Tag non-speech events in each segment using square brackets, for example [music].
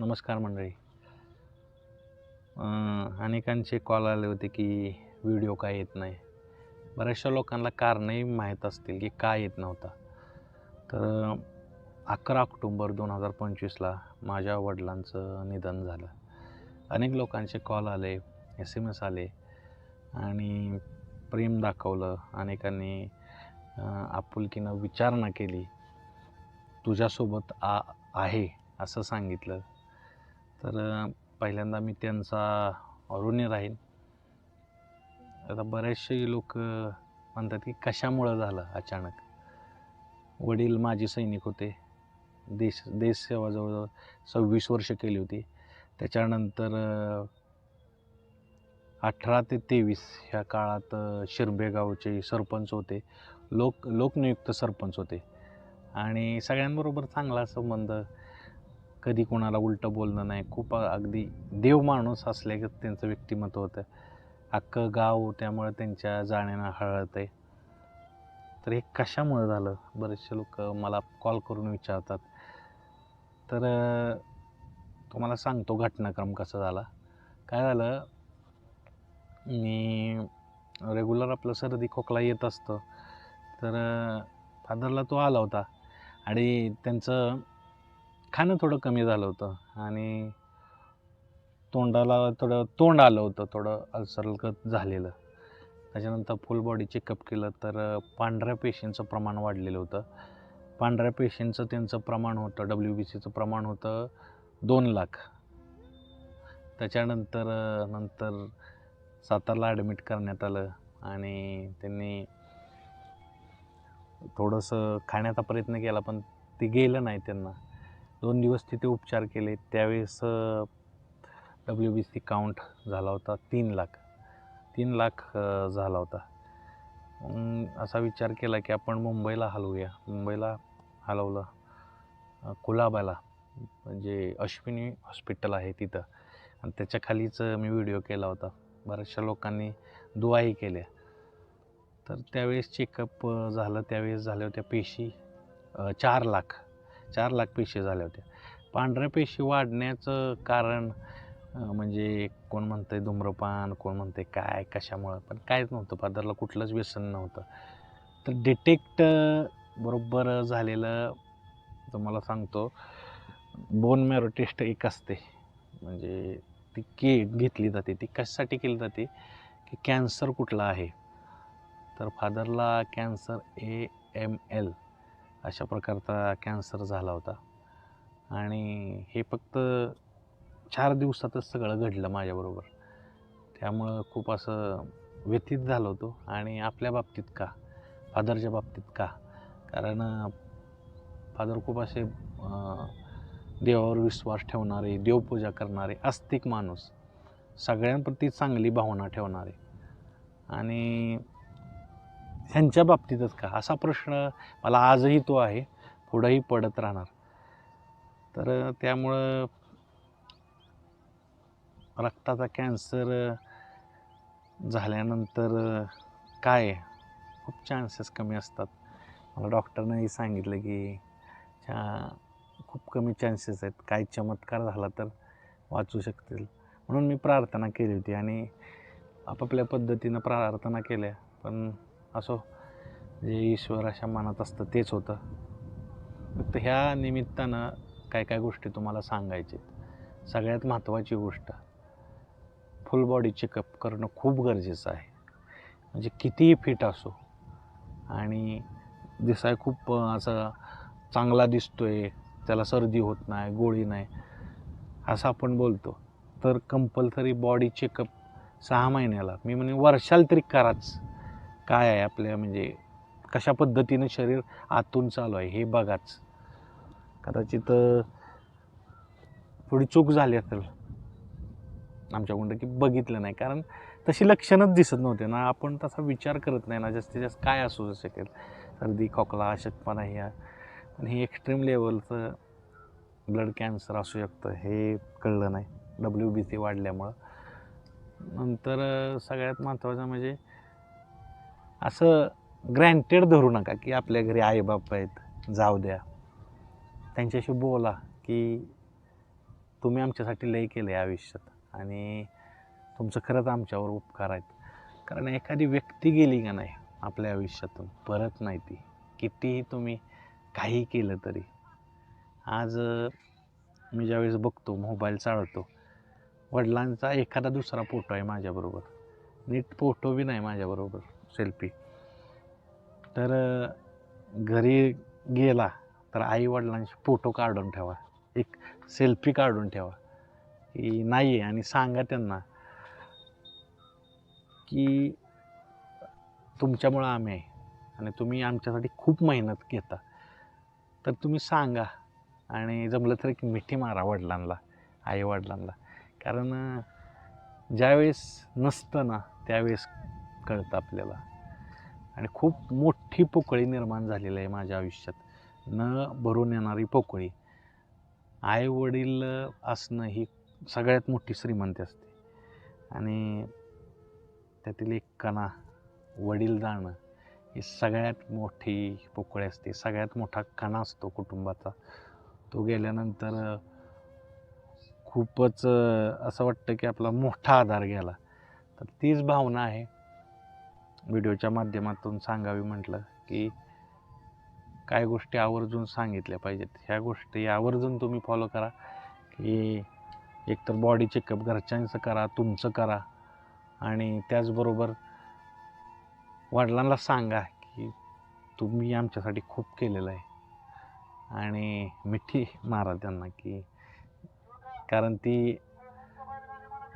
नमस्कार मंडळी. अनेकांचे कॉल आले होते की व्हिडिओ का येत नाही. बऱ्याचशा लोकांना कारणही माहीत असतील की का येत नव्हता. तर अकरा ऑक्टोंबर दोन हजार पंचवीसला माझ्या वडिलांचं निधन झालं. अनेक लोकांचे कॉल आले एस एम एस आले आणि प्रेम दाखवलं. अनेकांनी आपुलकीनं विचारणा केली. तुझ्यासोबत आ आहे असं सांगितलं. तर पहिल्यांदा मी त्यांचा ऋणी राहीन. आता बरेचसे लोक म्हणतात की कशामुळं झालं अचानक? वडील माजी सैनिक होते. देश देशसेवा जवळजवळ सव्वीस वर्ष केली होती. त्याच्यानंतर अठरा ते तेवीस ह्या काळात शिरबेगावचे गावचे सरपंच होते. लोक लोकनियुक्त सरपंच होते. आणि सगळ्यांबरोबर चांगला संबंध कधी कोणाला उलटं बोलणं नाही. खूप अगदी देव माणूस असल्या त्यांचं व्यक्तिमत्व होतं. अख्खं गाव त्यामुळे त्यांच्या जाण्यानं हळहळतं आहे तर हे कशामुळे झालं? बरेचसे लोक मला कॉल करून विचारतात. तर तुम्हाला सांगतो घटनाक्रम कसा झाला. काय झालं? मी रेग्युलर आपलं सर्दी खोकला येत असतं. तर फादरला तो आला होता. आणि त्यांचं खाणं थोडं कमी झालं होतं आणि तोंडाला थोडं तोंड आलं होतं थोडं अलसरलकत झालेलं. त्याच्यानंतर फुल बॉडी चेकअप केलं तर पांढऱ्या पेशींचं प्रमाण वाढलेलं होतं. पांढऱ्या पेशींचं त्यांचं प्रमाण होतं डब्ल्यू बी सीचं प्रमाण होतं दोन लाख. त्याच्यानंतर नंतर सातारला ॲडमिट करण्यात आलं आणि त्यांनी थोडंसं खाण्याचा प्रयत्न केला पण ते गेलं नाही त्यांना. दोन दिवस तिथे उपचार केले. त्यावेळेस डब्ल्यू बी सी काउंट झाला होता तीन लाख. तीन लाख झाला होता. असा विचार केला की आपण मुंबईला हलवूया. मुंबईला हलवलं कुलाबाला म्हणजे अश्विनी हॉस्पिटल आहे तिथं. आणि त्याच्या खालीच मी व्हिडिओ केला होता. बऱ्याचशा लोकांनी दुआही केल्या. तर त्यावेळेस चेकअप झालं. त्यावेळेस झाल्या होत्या पेशी चार लाख. चार लाख पेशी झाल्या होत्या. पांढऱ्या पेशी वाढण्याचं कारण म्हणजे कोण म्हणतंय धूम्रपान कोण म्हणते काय कशामुळं? पण कायच नव्हतं फादरला कुठलंच व्यसन नव्हतं. तर डिटेक्ट बरोबर झालेलं तुम्हाला सांगतो. बोन मॅरो टेस्ट एक असते. म्हणजे ती के घेतली जाते. ती कशासाठी केली जाते? की कॅन्सर कुठला आहे? तर फादरला कॅन्सर ए एम एल. अशा प्रकारचा कॅन्सर झाला होता. आणि हे फक्त चार दिवसातच सगळं घडलं माझ्याबरोबर. त्यामुळं खूप असं व्यथित झालो होतो. आणि आपल्या बाबतीत का? फादरच्या बाबतीत का? कारण फादर खूप असे देवावर विश्वास ठेवणारे देवपूजा करणारे आस्तिक माणूस. सगळ्यांप्रती चांगली भावना ठेवणारे. आणि ह्यांच्या बाबतीतच का? असा प्रश्न मला आजही तो आहे पुढंही पडत राहणार. तर त्यामुळं रक्ताचा कॅन्सर झाल्यानंतर काय? खूप चान्सेस कमी असतात. मला डॉक्टरनंही सांगितलं की च्या खूप कमी चान्सेस आहेत. काय चमत्कार झाला तर वाचू शकतील. म्हणून मी प्रार्थना केली होती आणि आपापल्या पद्धतीनं प्रार्थना केल्या. पण असो जे ईश्वराच्या मनात असतं तेच होतं. फक्त ह्या निमित्तानं काय काय गोष्टी तुम्हाला सांगायचे सगळ्यात महत्त्वाची गोष्ट फुल बॉडी चेकअप करणं खूप गरजेचं आहे. म्हणजे कितीही फिट असो आणि दिसाय खूप असं चांगला दिसतोय त्याला सर्दी होत नाही गोळी नाही असं आपण बोलतो. तर कंपल्सरी बॉडी चेकअप सहा महिन्याला मी म्हणे वर्षाला तरी कराच. काय आहे आपल्या म्हणजे कशा पद्धतीनं शरीर आतून चालू आहे हे बघाच. कदाचित थोडी चूक झाली असेल. आमच्याकडून की बघितलं नाही. कारण तशी लक्षणच दिसत नव्हते ना. आपण तसा विचार करत नाही ना. जास्तीत जास्त काय असू शकेल सर्दी खोकला अशक्तपणा ह्या. पण हे एक्स्ट्रीम लेवलचं ब्लड कॅन्सर असू शकतं हे कळलं नाही. डब्ल्यू बी सी वाढल्यामुळं. नंतर सगळ्यात महत्त्वाचं म्हणजे असं ग्रँटेड धरू नका की आपल्या घरी आईबाप आहेत. जाऊ द्या. त्यांच्याशी बोला की तुम्ही आमच्यासाठी लय केलं आहे आयुष्यात आणि तुमचं खरंच आमच्यावर उपकार आहेत. कारण एखादी व्यक्ती गेली का नाही आपल्या आयुष्यातून परत नाही ती. कितीही तुम्ही काही केलं तरी. आज मी ज्यावेळेस बघतो मोबाईल चालवतो वडिलांचा एखादा दुसरा फोटो आहे माझ्याबरोबर. नीट फोटो बी नाही माझ्याबरोबर सेल्फी तर घरी गेला तर आई वडिलांचे फोटो काढून ठेवा. एक सेल्फी काढून ठेवा. की नाही आहे आणि सांगा त्यांना की तुमच्यामुळं आम्ही आहे आणि तुम्ही आमच्यासाठी खूप मेहनत घेता. तर तुम्ही सांगा आणि जमलं तर एक मिठी मारा वडिलांना आई वडिलांना कारण ज्यावेळेस नसतं ना त्यावेळेस कळतं आपल्याला. आणि खूप मोठी पोकळी निर्माण झालेली आहे माझ्या आयुष्यात. न भरून येणारी पोकळी. आईवडील असणं ही सगळ्यात मोठी श्रीमंती असते. आणि त्यातील एक कणा वडील जाणं ही सगळ्यात मोठी पोकळी असते. सगळ्यात मोठा कणा असतो कुटुंबाचा. तो गेल्यानंतर खूपच असं वाटतं की आपला मोठा आधार गेला. तर तीच भावना आहे. व्हिडिओच्या माध्यमातून सांगावी म्हटलं की काय गोष्टी आवर्जून सांगितल्या पाहिजेत. ह्या गोष्टी आवर्जून तुम्ही फॉलो करा. की एकतर बॉडी चेकअप घरच्यांचं करा तुमचं करा. आणि त्याचबरोबर वडिलांना सांगा की तुम्ही आमच्यासाठी खूप केलेलं आहे. आणि मिठी मारा त्यांना की कारण ती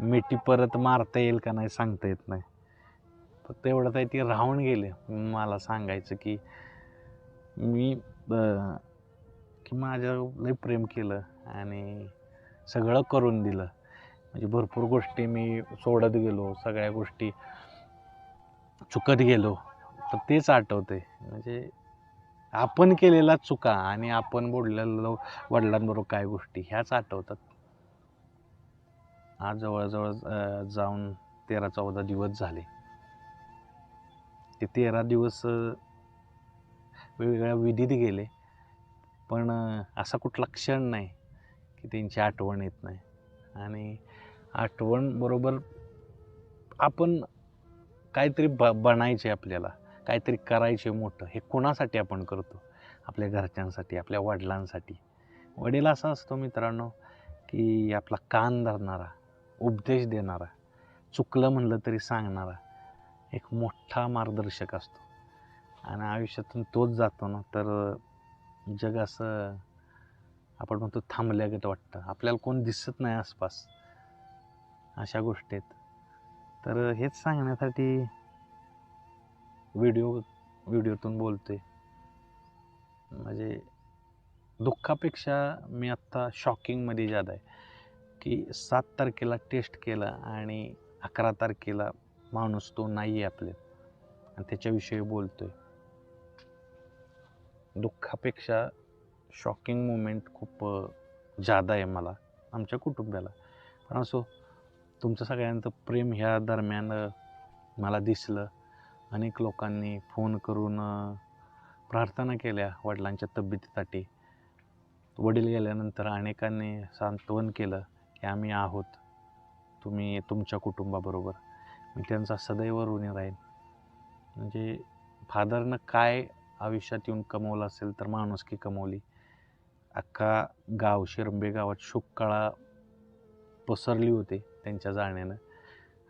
मिठी परत मारता येईल का नाही सांगता येत नाही. फक्त तेवढं आहे ती राहून गेले. मला सांगायचं की मी की माझ्या लय प्रेम केलं आणि सगळं करून दिलं. म्हणजे भरपूर गोष्टी मी सोडत गेलो सगळ्या गोष्टी चुकत गेलो. तर तेच आठवते म्हणजे आपण केलेला चुका आणि आपण बोललेलो वडिलांबरोबर काय गोष्टी ह्याच आठवतात. आज जवळजवळ जाऊन तेरा चौदा दिवस झाले. ते तेरा दिवस वेगवेगळ्या विधीत गेले. पण असा कुठला क्षण नाही की त्यांची आठवण येत नाही. आणि आठवण बरोबर आपण काहीतरी ब बनायचे आपल्याला. काहीतरी करायचे मोठं. हे कोणासाठी आपण करतो? आपल्या घरच्यांसाठी आपल्या वडिलांसाठी. वडील असा असतो मित्रांनो की आपला कान धरणारा. उपदेश देणारा चुकलं म्हणलं तरी सांगणारा एक मोठा मार्गदर्शक असतो. आणि आयुष्यातून तोच जातो ना तर जग असं आपण म्हणतो थांबल्यागत वाटतं. आपल्याला कोण दिसत नाही आसपास. अशा गोष्टी आहेत. तर हेच सांगण्यासाठी व्हिडिओ व्हिडिओतून बोलतोय. म्हणजे दुःखापेक्षा मी आत्ता शॉकिंगमध्ये ज्यादा आहे. की सात तारखेला टेस्ट केलं आणि अकरा तारखेला माणूस तो नाही आहे आपले. आणि त्याच्याविषयी बोलतोय. दुःखापेक्षा शॉकिंग मुमेंट खूप जादा आहे मला आमच्या कुटुंबाला. पण असो तुमचं सगळ्यांचं प्रेम ह्या दरम्यान मला दिसलं. अनेक लोकांनी फोन करून प्रार्थना केल्या वडिलांच्या तब्येतीसाठी. वडील गेल्यानंतर अनेकांनी सांत्वन केलं. की आम्ही आहोत. तुम्ही तुमच्या कुटुंबाबरोबर. मी त्यांचा सदैव ऋणी राहीन. म्हणजे फादरनं काय आयुष्यात येऊन कमवलं असेल तर माणुसकी कमवली? अख्खा गाव शिरंबे गावात शुककळा पसरली होती त्यांच्या जाण्यानं.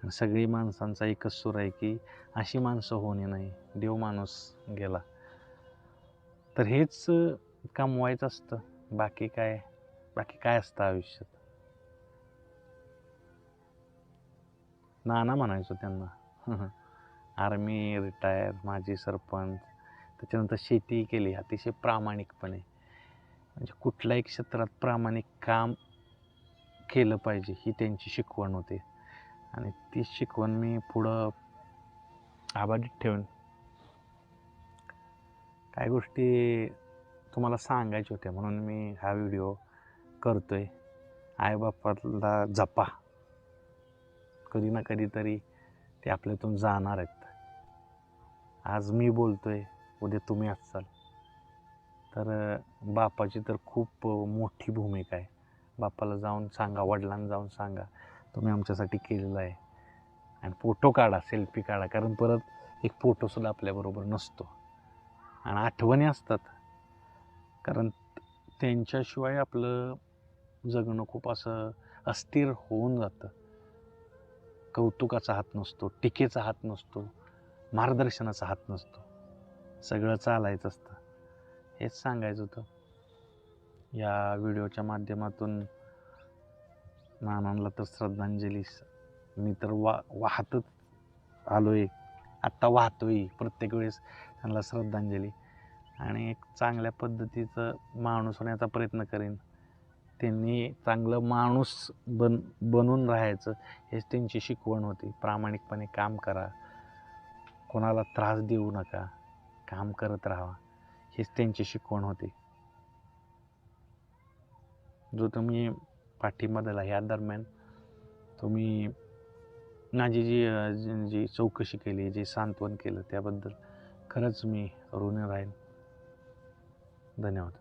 आणि सगळी माणसांचा एकच सूर आहे की अशी माणसं होणे नाही देव माणूस गेला. तर हेच कमवायचं असतं. बाकी काय बाकी काय असतं आयुष्यात? नाना म्हणायचो त्यांना. [laughs] आर्मी रिटायर माजी सरपंच. त्याच्यानंतर शेती केली अतिशय प्रामाणिकपणे. म्हणजे कुठल्याही क्षेत्रात प्रामाणिक काम केलं पाहिजे ही त्यांची शिकवण होती. आणि ती शिकवण मी पुढं आबाधित ठेवून. काय गोष्टी तुम्हाला सांगायच्या होत्या म्हणून मी हा व्हिडिओ करतो आहे आईबापाला जपा. कधी ना कधीतरी ते आपल्यातून जाणार आहेत. आज मी बोलतोय उद्या तुम्ही असाल. तर बापाची तर खूप मोठी भूमिका आहे. बापाला जाऊन सांगा वडिलांना जाऊन सांगा तुम्ही आमच्यासाठी केलेलं आहे. आणि फोटो काढा सेल्फी काढा कारण परत एक फोटोसुद्धा आपल्याबरोबर नसतो. आणि आठवणी असतात. कारण त्यांच्याशिवाय आपलं जगणं खूप असं अस्थिर होऊन जातं. कौतुकाचा हात नसतो टीकेचा हात नसतो मार्गदर्शनाचा हात नसतो. सगळं चालायचं असतं. हेच सांगायचं होतं. या व्हिडिओच्या माध्यमातून नानांना तर श्रद्धांजली. स- मी तर वा वाहतच आलो आहे आत्ता वाहतोय. प्रत्येक वेळेस त्यांना श्रद्धांजली. आणि एक चांगल्या पद्धतीचं माणूस होण्याचा प्रयत्न करेन. त्यांनी चांगलं माणूस बन बनून राहायचं हेच त्यांची शिकवण होती. प्रामाणिकपणे काम करा. कोणाला त्रास देऊ नका. काम करत राहा. हेच त्यांची शिकवण होती. जो तुम्ही पाठिंबा दिला ह्या दरम्यान तुम्ही माझी जी जी जी चौकशी केली जे सांत्वन केलं त्याबद्दल खरंच मी ऋणी राहीन. धन्यवाद.